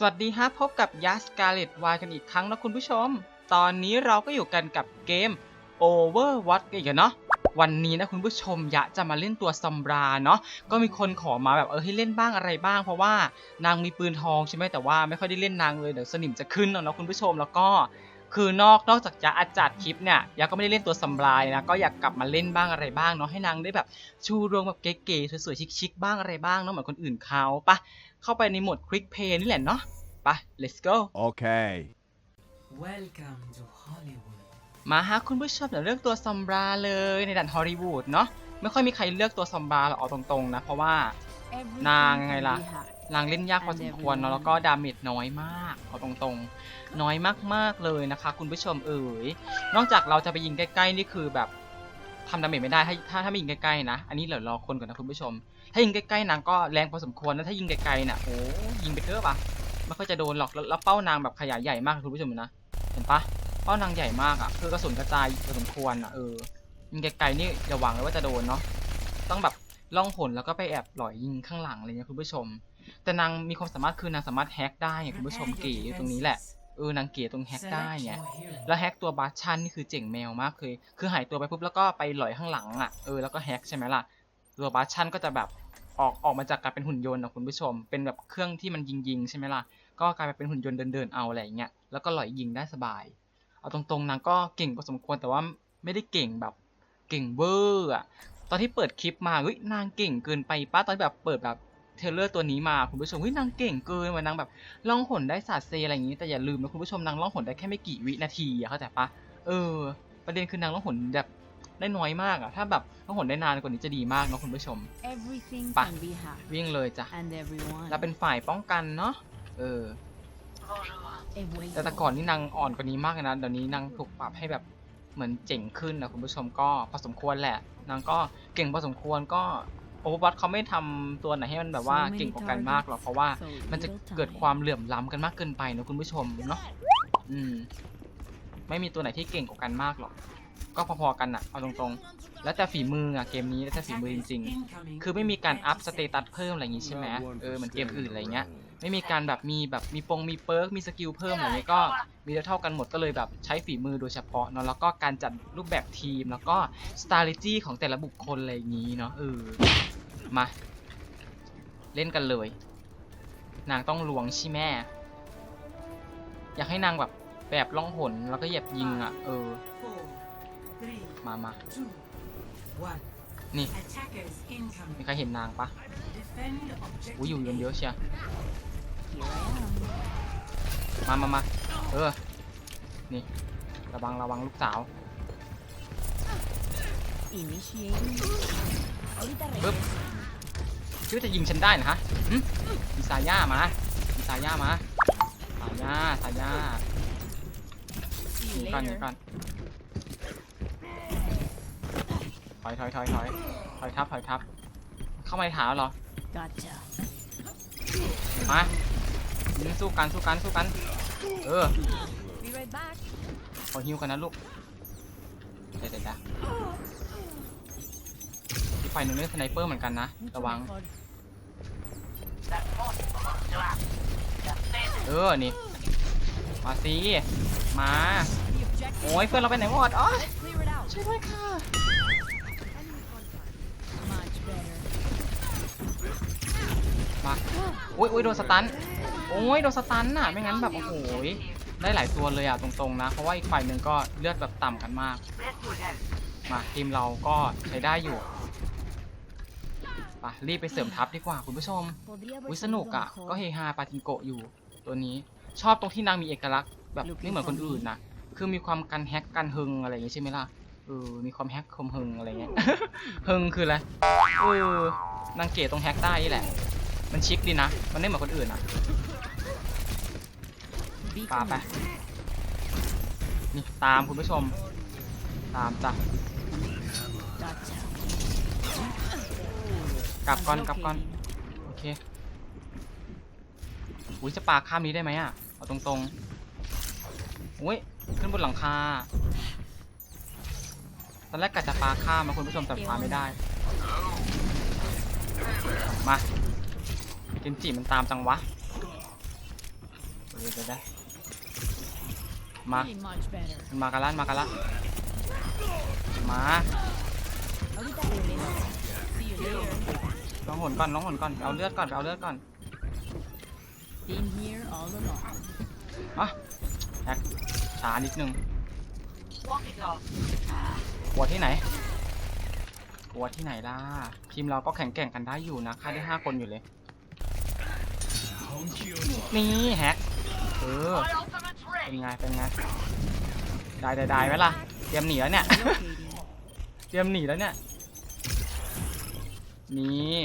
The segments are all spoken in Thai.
สวัสดีฮะพบกับยัสกาเลตวายกันอีกครั้งนะคุณผู้ชม ตอนนี้เราก็อยู่กันกับเกม Overwatch กันอีกเนาะวันนี้นะคุณผู้ชมยะจะมาเล่นตัวซัมบราเนาะก็มีคนขอมาแบบเออให้เล่นบ้างอะไรบ้าง เพราะว่านางมีปืนทองใช่ไหมแต่ว่าไม่ค่อยได้เล่นนางเลยเดี๋ยวสนิมจะขึ้นเอาเนาะคุณผู้ชมแล้วก็คือนอกนอกจากยะอาจัดคลิปเนี่ยยะก็ไม่ได้เล่นตัวซัมบรายนะก็อยากกลับมาเล่นบ้างอะไรบ้างเนาะให้นางได้แบบชูรวงแบบเก๋ๆสวยๆชิคๆบ้างอะไรบ้างเนาะเหมือนคนอื่นเขาปะเข้าไปในโหมดคลิกเพย์นี่แหละเนาะ ไป let's go Okay. Welcome to Hollywood. มาฮะคุณผู้ชมเดี๋ยวเลือกตัวซัมบราเลยในด่านฮอลลีวูดเนาะไม่ค่อยมีใครเลือกตัวซัมบราหรอกเอาตรงๆนะ เพราะว่า นางไงล่ะ นางเล่นยากพอสมควรเนาะแล้วก็ดาเมจน้อยมากเอาตรงๆ น้อยมากๆเลยนะคะ คุณผู้ชมเอ๋ยนอกจากเราจะไปยิงใกล้ๆนี่คือแบบทำดาเมจไม่ได้ถ้าถ้าถ้าไม่ยิงใกล้ๆนะ อันนี้เดี๋ยวรอคนก่อนนะคุณผู้ชม ถ้ายิงใกล้ๆนางก็แรงพอสมควรนะถ้ายิงไกลๆน่ะโอ้ยิงไปเถอะปะ ไม่ค่อยจะโดนหรอกแล้วแล้วเป้านางแบบขยายใหญ่มากคุณผู้ชมนะเห็นปะเป้านางใหญ่มากอะคือกระสุนกระจายพอสมควรอะเออยิงไกลๆนี่อย่าหวังเลยว่าจะโดนเนาะต้องแบบล่องหนแล้วก็ไปแอบหล่อยยิงข้างหลังอะไรเงี้ยคุณผู้ชม แต่นางมีความสามารถคือนางสามารถแฮกได้ไงคุณผู้ชมเก๋อยู่ตรงนี้แหละเออนางเก๋ตรงแฮกได้ไงแล้วแฮกตัวบาร์ชันนี่คือเจ๋งแมวมากเลยคือหายตัวไปปุ๊บแล้วก็ไปหลอยข้างหลังอะเออแล้วก็แฮกใช่ไหมล่ะตัวบาร์ชันก็จะแบบออกออกมาจากการเป็นหุ่นยนต์นะคุณผู้ชม เป็นแบบเครื่องที่มันยิงยิงๆใช่ไหมล่ะ ก็กลายไปเป็นหุ่นยนต์เดินเดินๆเอาอะไรอย่างเงี้ยแล้วก็หลอยยิงได้สบาย เอาตรงๆนางก็เก่งพอสมควรแต่ว่าไม่ได้เก่งแบบเก่งเวอร์อะตอนที่เปิดคลิปมาเฮ้ยนางเก่งเกินไปป้าตอนที่แบบเปิดแบบเทรลเลอร์ตัวนี้มาคุณผู้ชมเฮ้ยนางเก่งเกินว่ะนางแบบล่องหนได้สาดเซอะไรอย่างงี้แต่อย่าลืมนะคุณผู้ชมนางล่องหนได้แค่ไม่กี่วินาทีอะเข้าใจปะเออ ประเด็นคือนางล่องหนแบบได้น้อยมากอะถ้าแบบล่องหนได้นานกว่านี้จะดีมากเนาะคุณผู้ชม Everything Pa. can be hacked, วิ่งเลยจ้ะ and everyone. เราเป็นฝ่ายป้องกันเนาะ เออ Away แต่แต่ you ก่อน go. นี่นางอ่อนกว่านี้มากเลยนะ เดี๋ยวนี้นางถูกปรับให้แบบเหมือนเจ๋งขึ้นนะคุณผู้ชมก็พอสมควรแหละ นางก็เก่งพอสมควรก็โอเวอร์บัตเขาไม่ทำตัวไหนให้มันแบบว่าเก่งกว่ากันมากหรอกเพราะว่า So มันจะ little เกิด time. ความเหลื่อมล้ำกันมากเกินไปนะคุณผู้ชมเนาะ อืม ไม่มีตัวไหนที่เก่งกว่ากันมากหรอก ก็พอๆกันอะเอาตรงๆ แล้วแต่ฝีมืออะเกมนี้แล้วแต่ฝีมือจริงๆ Incoming คือไม่มีการอัพสเตตัสเพิ่มอะไรอย่างงี้ใช่ไหมเออเหมือนเกมอื่นอะไรเงี้ย ไม่มีการแบบมีแบบมีปงมีเปิร์กมีสกิลเพิ่มอะไรเงี้ยก็มีเท่ากันหมดก็เลยแบบใช้ฝีมือโดยเฉพาะเนาะแล้วก็การจัดรูปแบบทีมแล้วก็ strategy ของแต่ละบุคคลอะไรอย่างงี้เนาะเออมา เล่นกันเลย นางต้องลวงใช่ไหมอยากให้นางแบบแบบล่องหนแล้วก็เหยียบยิงอะ เออ Four, three, มามา two, one. นี่ Attackers มี incoming. ใครเห็นนางปะ Defend objective. อุ้ยอยู่กันเยอะเชีย Here I am. มามามาเออ นี่ ระวังระวังลูกสาว Initiating. Ahorita ปึ๊บ regreso. คิดว่าจะยิงฉันได้นะฮะหึมีสายย่ามามีสายย่ามาสายย่าสายย่า See หนี you ก่อนหนี later. ก่อนถอยถอยถอยถอยถอยทับถอยทับ เข้ามาในฐานแล้วเหรอ Gotcha. มา ยิงสู้กันสู้กันสู้กัน เออ Be right back. ขอฮิวกันนะลูก เดี๋ยวเดี๋ยวเดี๋ยวอีกฝ่ายหนึ่งเล่นสไนเปอร์เหมือนกันนะ ระวัง เออ นี่ มาสิมา The objective. โอ้ยเพื่อนเราไปไหนหมดอ๋อ clear it out. ช่วยด้วยค่ะ มาโอ้ยโอ้ยโดนสตันโอ้ยโดนสตันน่ะไม่งั้นแบบโอ้โหยได้หลายตัวเลยอะตรงๆนะ เพราะว่าอีกฝ่ายหนึ่งก็เลือดแบบต่ำกันมาก มาทีมเราก็ใช้ได้อยู่ไปรีบไปเสริมทัพดีกว่าคุณผู้ชมอุ้ยสนุกอะ ก็เฮฮาปาจิงโกะอยู่ตัวนี้ชอบตรงที่นางมีเอกลักษณ์แบบไม่เหมือนคนอื่นนะคือมีความกันแฮกกันฮึงอะไรอย่างงี้ใช่ไหมล่ะเออมีความแฮกคมฮึงอะไรเงี้ยฮึงคืออะไรเออนางเก๋ตรงแฮกได้นี่แหละ มันชิคดีนะ มันไม่เหมือนคนอื่นอะ Be ปาไป committed. นี่ตามคุณผู้ชม ตามจ้ะ Gotcha. กลับก่อน I'm กลับก่อน locating. โอเค อุ้ยจะปาข้ามนี้ได้ไหมอะ เอาตรงๆ อุ้ยขึ้นบนหลังคา ตอนแรกกะจะปาข้ามมาคุณผู้ชมแต่ปาไม่ได้ มา เกนจิมันตามจังวะเดี๋ยวเดี๋ยวเดี๋ยวมา Feeling much better. มันมากันละมากันละมา Ahorita regreso. See you later. ลองหนก่อนลองหนก่อนไปเอาเลือดก่อนไปเอาเลือดก่อน Been here all along. อะแฮกช้านิดนึงกลัวที่ไหนกลัวที่ไหนล่ะทีมเราก็แข่งแกร่งกันได้อยู่นะค่าได้ห้าคนอยู่เลย นี่แฮกเออเป็นไงเป็นไงได้ได้ได้ไหมล่ะเตรียมหนีแล้วเนี่ย Locating. เตรียมหนีแล้วเนี่ยนี่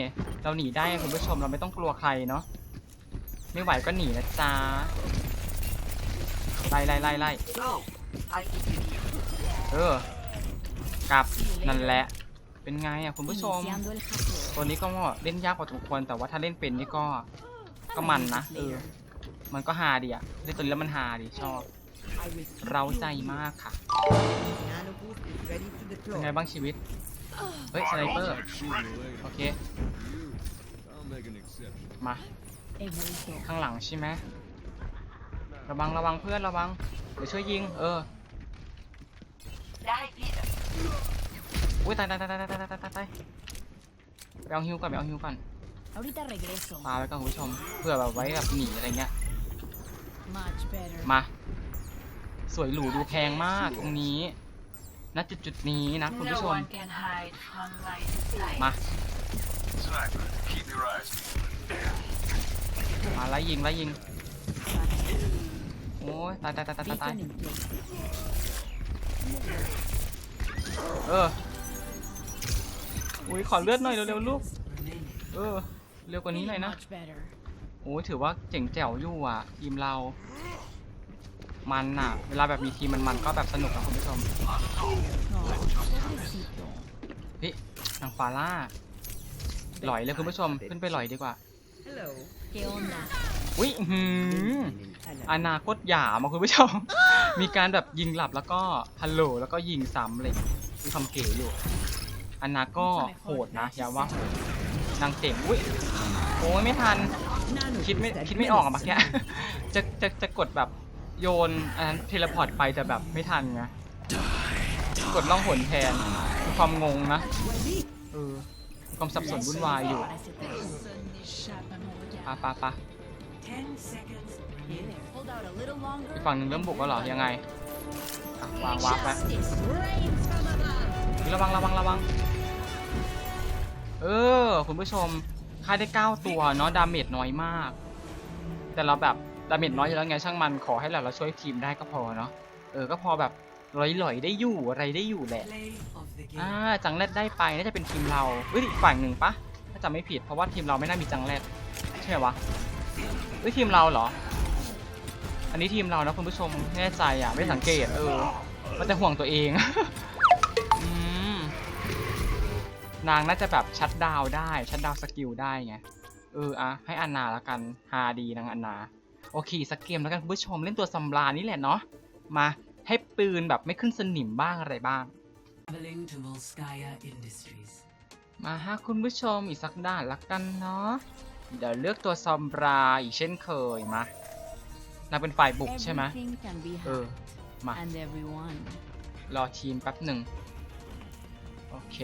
เราหนีได้คุณผู้ชมเราไม่ต้องกลัวใครเนาะไม่ไหวก็หนีนะจ๊ะไล่ไล่ไล่ไล่เออกลับนั่นแหละเป็นไงอะคุณผู้ชม Iniciando el hackeo. ตัวนี้ก็เล่นยากพอสมควรแต่ว่าถ้าเล่นเป็นนี่ก็ ก็มันนะเออมันก็หาดีอะในตัวนี้แล้วมันหาดีชอบ เราใจมากค่ะเป็นไงบ้างชีวิต เฮ้ยสไนเปอร์ โอเค มา ข้างหลังใช่ไหมระวังระวังเพื่อนระวัง เดี๋ยวช่วยยิง เออ ได้พี่อุ้ยตายตายตายตายตายตายตายไปเอาฮิวก่อนไปเอาฮิวก่อน Ahorita regreso. ปาไว้ก่อนคุณผู้ชมเพื่อแบบไว้แบบหนีอะไรเงี้ย Much better. มา สวยหรูดูแพงมากตรงนี้ณจุดจุดๆนี้นะคุณผู้ชม can hide from my มา Sniper, keep your eyes. มาไล่ยิงไล่ยิงโอ้ยตายตายตายตายตายตาย Beacon in place. เอออุ้ยขอเลือดหน่อยเร็วๆลูก remaining. เออ เร็วกว่านี้หน่อย Feeling นะ much better. โอ้ยถือว่าเจ๋งแจ๋วอยู่อะ ทีมเรา มันอะ เวลาแบบมีทีมมันมันๆก็แบบสนุกนะคุณผู้ชม No, pobrecito. เฮ้ยนางฟาร่าหลอยเลยคุณผู้ชม ขึ้นไปหลอยดีกว่า Hello. ¿Qué onda? อุ้ยอื้อหืออนาคตหยามาคุณผู้ชม มีการแบบยิงหลับแล้วก็ฮัลโหลแล้วก็ยิงซ้ำเลยมีความเก๋อยู่ อนาก็โหดนะอย่าว่าโหด นางเจ๋งอุ้ยโอ้ยไม่ทัน Nano คิดไม่ boost คิดไม่ออกอะเมื่อกี้จะจะจะกดแบบโยนอันนั้นเทเลพอร์ตไปแต่แบบไม่ทันไง กดล่องหนแทนมีความงงนะเออมีความสับสนวุ่นวายอยู่ Parece ter- ปะปะปะ Ten seconds Hey there. Hold out a little longer. อีกฝั่งหนึ่งเริ่มบุกแล้วเหรอ ยังไงอะวางวางไป Justice reigns from above. ระวังระวังระวัง เออ คุณผู้ชมค่าได้ 9 ตัวเนาะดาเมจน้อยมาก แต่เราแบบดาเมจน้อยอยู่แล้วไงช่างมันขอให้เราเราช่วยทีมได้ก็พอเนาะเออก็พอแบบลอยๆได้อยู่อะไรได้อยู่แหละ play of the อ่า game. จังแรดได้ไปน่าจะเป็นทีมเราเฮ้ยอีกฝ่ายหนึ่งปะถ้าจำไม่ผิดเพราะว่าทีมเราไม่น่ามีจังแรดใช่ไหมวะเฮ้ยทีมเราเหรอ อันนี้ทีมเรานะคุณผู้ชมไม่แน่ใจอะไม่ได้สังเกตเออมันจะห่วงตัวเองอืม นางน่าจะแบบชัดดาวน์ได้ ชัดดาวน์สกิลได้ไง เอออะให้อันนาละกันฮาดีนางอันนา โอเคสักเกมแล้วกันคุณผู้ชมเล่นตัวซัมบลานี่แหละเนาะ มาให้ปืนแบบไม่ขึ้นสนิมบ้างอะไรบ้าง Traveling to Volskaya Industries. มาฮะคุณผู้ชมอีกสักด่านละกันเนาะ เดี๋ยวเลือกตัวซอมบราอีกเช่นเคยมานางเป็นฝ่ายบุกใช่ไหม Everything can be เออ hacked. มา And everyone. รอทีมแป๊บหนึ่ง โอเค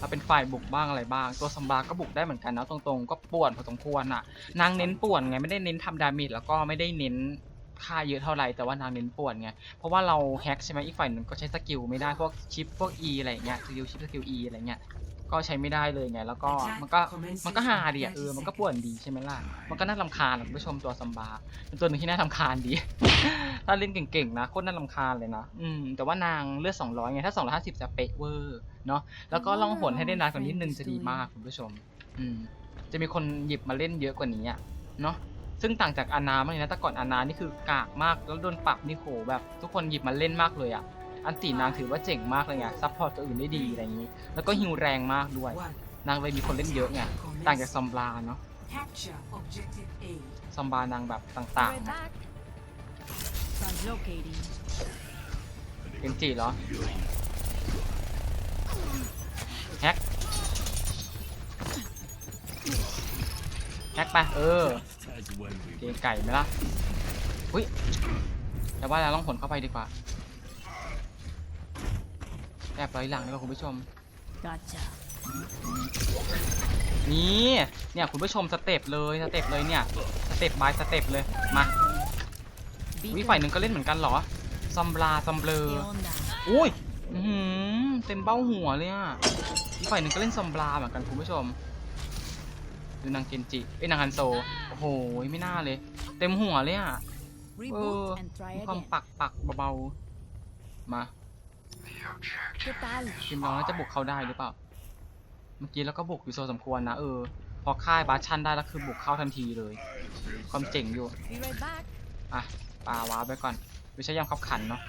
เราเป็นฝ่ายบุกบ้างอะไรบ้าง ตัวซอมบราก็บุกได้เหมือนกันนะตรงๆ ก็ป่วนพอสมควรอะ นางเน้นป่วนไงไม่ได้เน้นทำดาเมจแล้วก็ไม่ได้เน้นค่าเยอะเท่าไหร่แต่ว่านางเน้นป่วนไง เพราะว่าเราแฮกใช่ไหมอีกฝ่ายหนึ่งก็ใช้สกิลไม่ได้พวกชิปพวก E อะไรเงี้ยสกิลชิปสกิล E อะไรเงี้ยก็ใช้ไม่ได้เลยไง แล้วก็มันก็มันก็ฮาดีอะเออมันก็ป่วนดีใช่ไหมล่ะ มันก็น่ารำคาญคุณผู้ชมตัวซัมบาเป็นตัวหนึ่งที่น่ารำคาญดี ถ้าเล่นเก่งๆนะโคตรน่ารำคาญเลยนะอืมแต่ว่านางเลือด200ไงถ้า250จะเป๊ะเวอร์ เนาะแล้วก็ล่องหนให้ได้นานกว่านิดนึงจะดีมากคุณผู้ชม อืม จะมีคนหยิบมาเล่นเยอะกว่านี้อะเนาะซึ่งต่างจากอานามากเลยนะแต่ก่อนอานานี่คือกากมากแล้วโดนปรับนี่โหแบบ ทุกคนหยิบมาเล่นมากเลยอะอันตีนางถือว่าเจ๋งมากเลยไงซัพพอร์ตตัวอื่นได้ดีอะไรอย่างนี้ แล้วก็ฮิวแรงมากด้วย One. นางเลยมีคนเล่นเยอะไงต่างจากซอมบลาเนาะ Capture objective A. ซอมบลานางแบบต่าง Right ๆนะ back. Translocating. เกนจิเหรอ แฮกแฮกไปเออ As when we เกงไก่ไหมล่ะอุ้ยแต่ว่าเราต้องผลเข้าไปดีกว่าแอบร้อยหลังดีกว่าคุณผู้ชม Gotcha. นี่เนี่ยคุณผู้ชมสเต็ปเลยสเต็ปเลยเนี่ยสเต็ปบายสเต็ปเลยมาวิฝ่ายหนึ่งก็เล่นเหมือนกันเหรอซัมบลาซัมเบลอ ¿Qué onda? อุ้ยอื้อหือ เต็มเบ้าหัวเลยอะอีกฝ่ายหนึ่งก็เล่นซัมบลาเหมือนกันคุณผู้ชม ดูนางเกนจิเอ้ยนางฮันโซ โอ้โห ไม่น่าเลย เต็มหัวเลยอะ Reboot and try มีความ again. ปักปักเบาๆ มา ¿Qué tal? ทีมเราน่าจะบุกเข้าได้หรือเปล่า เมื่อกี้เราก็บุกอยู่โซนสมควรนะเออ พอค่ายบาชันได้แล้วคือบุกเข้าทันทีเลย ความเจ๋งอยู่ Be right back. อะปลาวาร์ปไปก่อน ไม่ใช่ยำขับขันเนาะ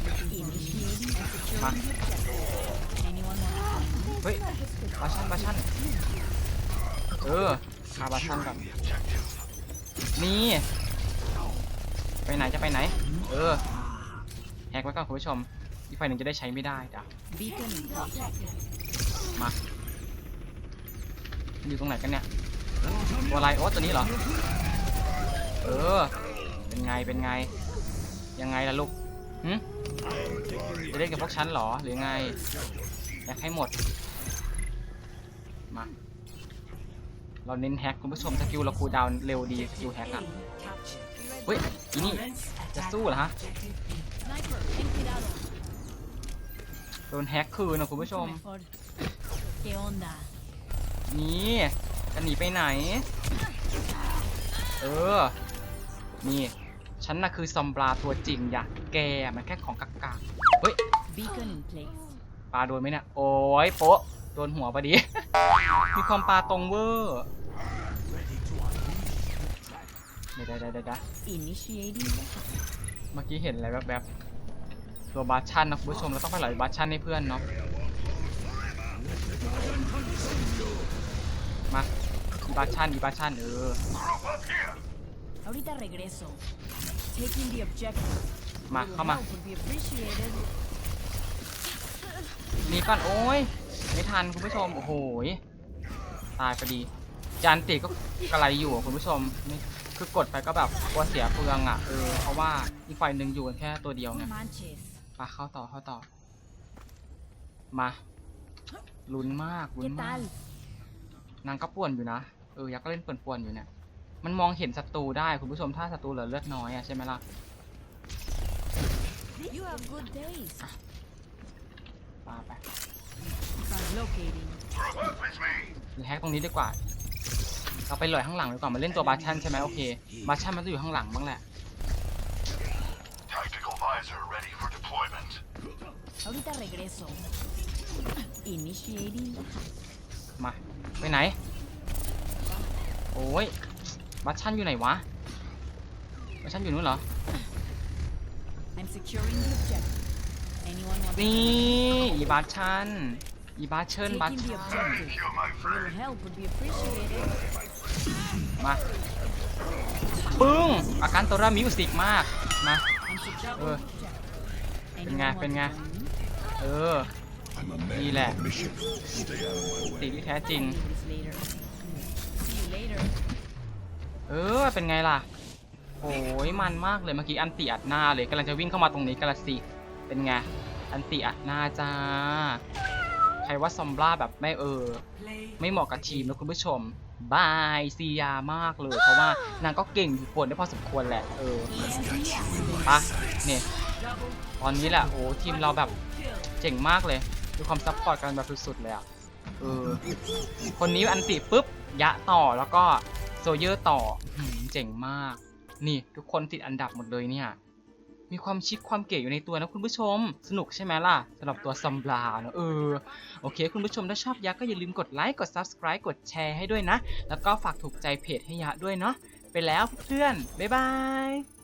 Initiating and securing Ma. the objective. Anyone want to join? เฮ้ยบาชันบาชันเออพาบาชันก่อนนี่ไปไหนจะไปไหน เออแฮกไว้ก่อนคุณผู้ชมอีกฝ่ายหนึ่งจะได้ใช้ไม่ได้จ้ะมาอยู่ตรงไหนกันเนี่ยตัวอะไรโอ้ตัวนี้เหรอเออเป็นไงเป็นไงยังไงล่ะลูก หึจะเล่นกับพวกฉันหรอหรือไง อยากให้หมด มา เราเน้นแฮกคุณผู้ชมสกิลเราคูดาวเร็วดีสกิลแฮกอะ เฮ้ยอีนี่ จะสู้เหรอฮะ โดนแฮกคืนนะคุณผู้ชม นี่จะหนีไปไหน เออ นี่ ฉันน่ะคือซอมบราตัวจริงอย่าแกมันแค่ของกักกาเฮ้ย Beacon in place. ปลาโดนไหมเนี่ย โอ้ยโป๊ะ โดนหัวพอดี มีความปลาตรงเวอร์เดี๋ยวเดี๋ยวเดี๋ยวเดี๋ยว Initiating. เมื่อกี้เห็นอะไรแบบแบบๆตัวบาชันนะคุณผู้ชมเราต้องไปหลอยบาชันให้เพื่อนเนาะ มาอีบาชันอีบาชันเออ Ahorita regreso. Taking the objective. มา Little เข้ามา help would be appreciated. หนีก่อนโอ้ยไม่ทันคุณผู้ชมโอ้โหยตายพอดี จานติก็กระไรอยู่อะคุณผู้ชมนี่คือกดไปก็แบบกลัวเสียเปลืองอะเออเพราะว่าอีกฝ่ายหนึ่งอยู่กันแค่ตัวเดียว No ไง manches. ไปเข้าต่อเข้าต่อ มาลุ้นมากลุ้ ¿Qué นมาก tal? นางก็ป่วนอยู่นะ เออยักษ์ก็เล่นป่วนๆอยู่เนี่ย มันมองเห็นศัตรูได้คุณผู้ชมถ้าศัตรูเหลือเลือดน้อยอะใช่ไหมล่ะ You have good days. ปาไป Translocating. หรือแฮกตรงนี้ดีกว่า เราไปหลอยข้างหลังดีกว่ามาเล่นตัวบาชันใช่ไหมโอเคบาชันมันจะอยู่ข้างหลังบ้างแหละ Tactical visor ready for deployment. Ahorita regreso. Initiating. มาไปไหน โอ้ย บัตชันอยู่ไหนวะบัตชันอยู่นู้นเหรอ I'm securing the objective. Anyone want นี่ อีบัตชัน อีบัตเชิญบัต Taking the ชัน objective. You're my A little help would be appreciated. มาปึ้ง อาการตัวรามิวสิกมาก มา I'm securing Ờ. the objective. Bên Nga, Anyone bên want Nga. to join me? เออ นี่แหละสิที่แท้จริง Handle this later. See you later. เออเป็นไงล่ะโอ้ยมันมากเลยเมื่อกี้อันติอัดหน้าเลยกำลังจะวิ่งเข้ามาตรงนี้กันละสิเป็นไงอันติอัดหน้าจ้าใครว่าซอมบราแบบไม่เออ ไม่เหมาะกับทีมนะคุณผู้ชมบายซียามากเลย เพราะว่านางก็เก่งอยู่ปวนได้พอสมควรแหละเออปะเนี่ยตอนนี้แหละโอ้ทีมเราแบบเจ๋งมากเลยดูความซัพพอร์ตกันแบบสุดๆเลยอะเออคนนี้อันติปุ๊บยะต่อแล้วก็ โซเยอร์ต่อเจ๋งมาก นี่ทุกคนติดอันดับหมดเลยเนี่ย มีความชิคความเก๋อยู่ในตัวนะคุณผู้ชม สนุกใช่ไหมล่ะสำหรับตัวซัมบลาเนอะเออ โอเค คุณผู้ชมถ้าชอบยักษ์ก็อย่าลืมกดไลค์ กด Subscribe กดแชร์ให้ด้วยนะ แล้วก็ฝากถูกใจเพจให้ยักษ์ด้วยเนาะ ไปแล้วเพื่อน บ๊ายบาย